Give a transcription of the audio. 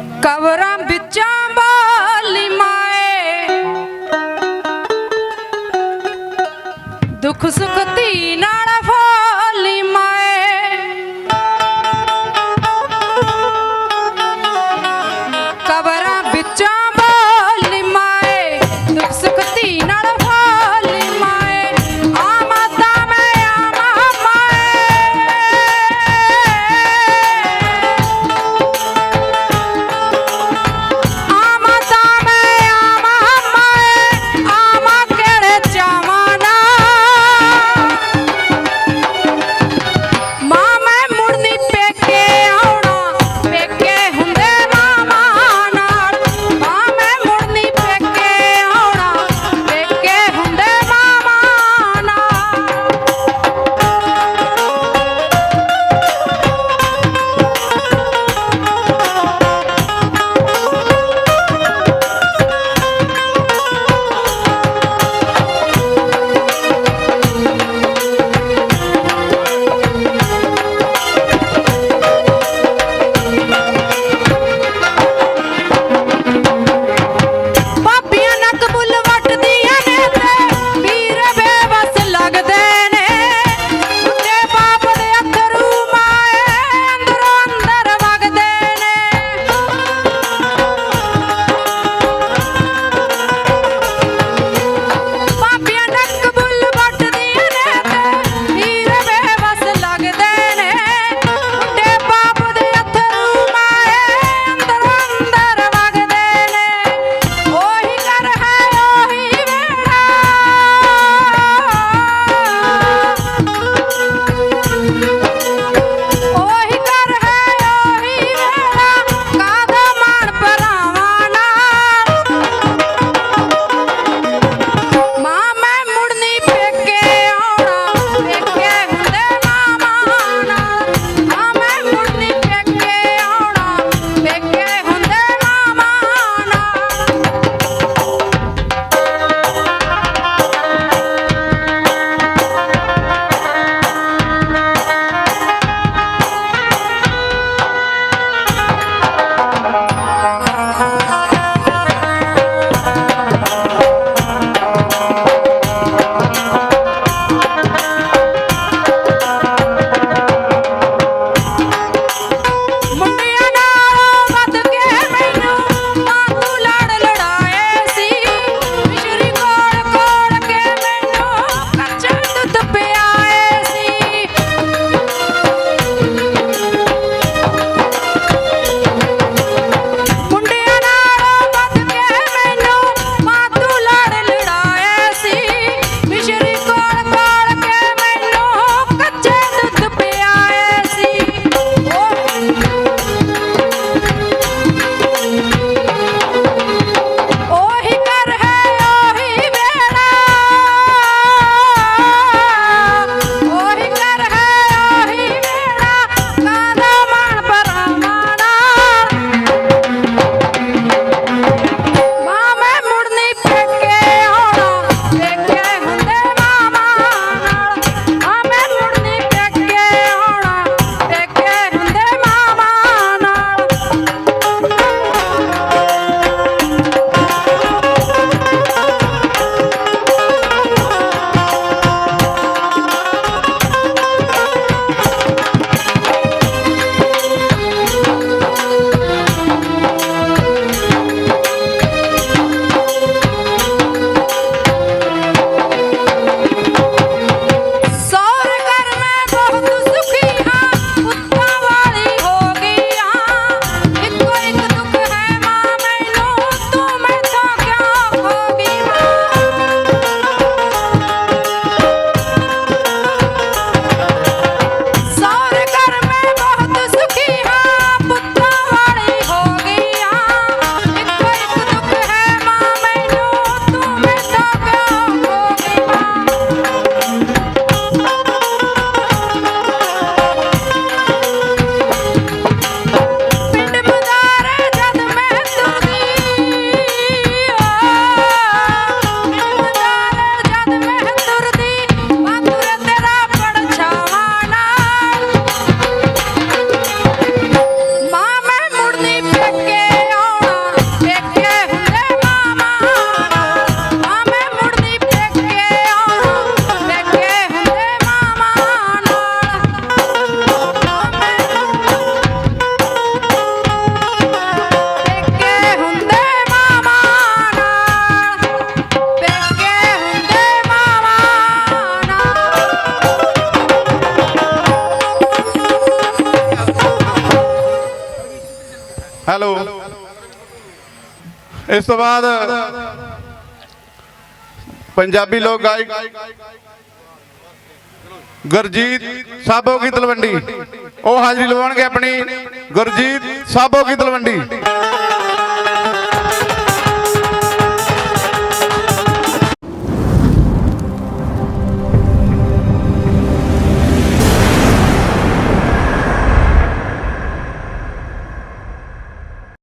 ਕਬਰਾਂ ਵਿੱਚਾਂ ਬਾਲੀ ਮਾਏ। ਦੁੱਖ ਸੁੱਖ ਧੀ ਨਾਲ ਹੈਲੋ ਇਸ ਤੋਂ ਬਾਅਦ ਪੰਜਾਬੀ ਲੋਕ ਗਾਇਕ ਗੁਰਜੀਤ ਸਾਬੋ ਕੀ ਤਲਵੰਡੀ। ਉਹ ਹਾਜ਼ਰੀ ਲਵਾਉਣਗੇ ਆਪਣੀ ਗੁਰਜੀਤ ਸਾਬੋ ਕੀ ਤਲਵੰਡੀ।